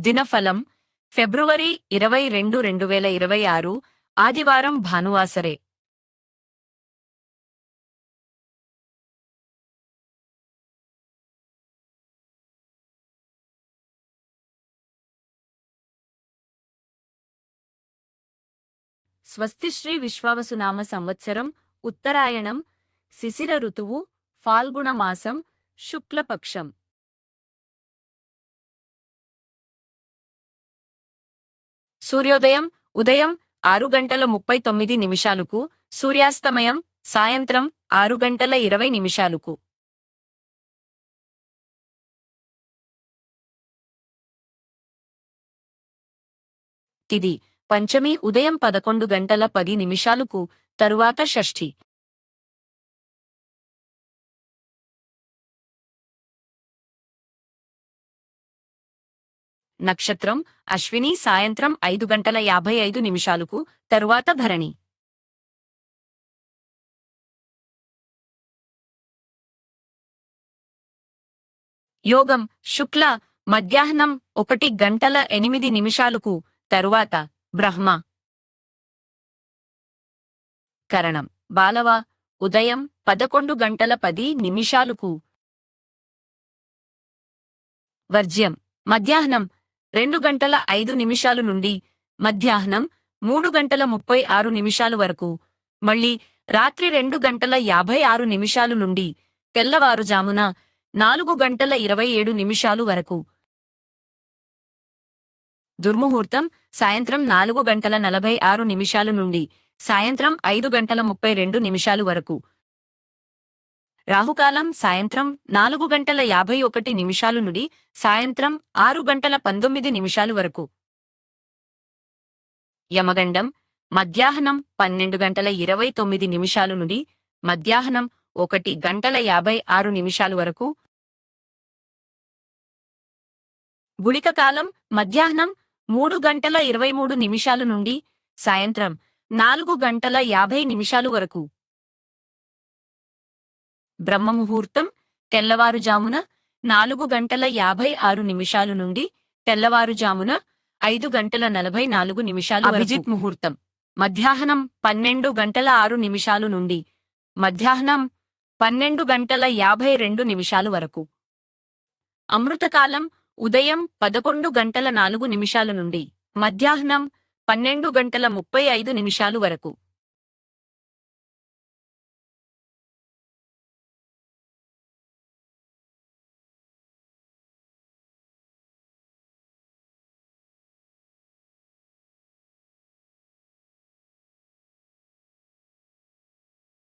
దినఫలం ఫిబ్రవరి ఇరవై రెండు రెండు వేల ఇరవై ఆరు ఆదివారం భానువాసరే. స్వస్తిశ్రీ విశ్వావసునామ సంవత్సరం ఉత్తరాయణం శిశిర ఋతువు ఫాల్గుణ మాసం శుక్లపక్షం. సూర్యోదయం ఉదయం ఆరు గంటల ముప్పై తొమ్మిది నిమిషాలకు సూర్యాస్తమయం సాయంత్రం ఆరు గంటల ఇరవై నిమిషాలకు. తిది పంచమి ఉదయం పదకొండు గంటల పది నిమిషాలకు తరువాత షష్ఠి. నక్షత్రం అశ్విని సాయంత్రం ఐదు గంటల యాభై ఐదు నిమిషాలకు తరువాత భరణి యోగం శుక్ల మధ్యాహ్నం ఒకటి గంటల ఎనిమిది నిమిషాలకు తరువాత బ్రహ్మ. కరణం బాలవ ఉదయం పదకొండు గంటల పది నిమిషాలకు. వర్జ్యం మధ్యాహ్నం రెండు గంటల ఐదు నిమిషాలు నుండి మధ్యాహ్నం మూడు గంటల ముప్పై ఆరు నిమిషాలు వరకు. మళ్ళీ రాత్రి రెండు గంటల యాభై ఆరు నిమిషాలు నుండి తెల్లవారుజామున నాలుగు గంటల ఇరవై ఏడు నిమిషాలు వరకు. దుర్ముహూర్తం సాయంత్రం నాలుగు గంటల నలభై ఆరు నిమిషాలు నుండి సాయంత్రం ఐదు గంటల ముప్పై రెండు నిమిషాలు వరకు. రాహుకాలం సాయంత్రం నాలుగు గంటల యాభై ఒకటి నిమిషాలు నుండి సాయంత్రం ఆరు గంటల పంతొమ్మిది నిమిషాలు వరకు. యమగండం మధ్యాహ్నం పన్నెండు గంటల ఇరవై తొమ్మిది నిమిషాలు నుండి మధ్యాహ్నం ఒకటి గంటల యాభై ఆరు నిమిషాలు వరకు. గుళిక కాలం మధ్యాహ్నం మూడు గంటల ఇరవై మూడు నిమిషాలు నుండి సాయంత్రం నాలుగు గంటల యాభై నిమిషాలు వరకు. బ్రహ్మముహూర్తం తెల్లవారుజామున నాలుగు గంటల యాభై ఆరు నిమిషాలు నుండి తెల్లవారుజామున ఐదు గంటల నలభై నాలుగు నిమిషాలు అభిజిత్ ముహూర్తం. మధ్యాహ్నం పన్నెండు గంటల ఆరు నిమిషాలు నుండి మధ్యాహ్నం పన్నెండు గంటల యాభై రెండు నిమిషాలు వరకు. అమృతకాలం ఉదయం పదకొండు గంటల నాలుగు నిమిషాల నుండి మధ్యాహ్నం పన్నెండు గంటల ముప్పై ఐదు నిమిషాలు వరకు.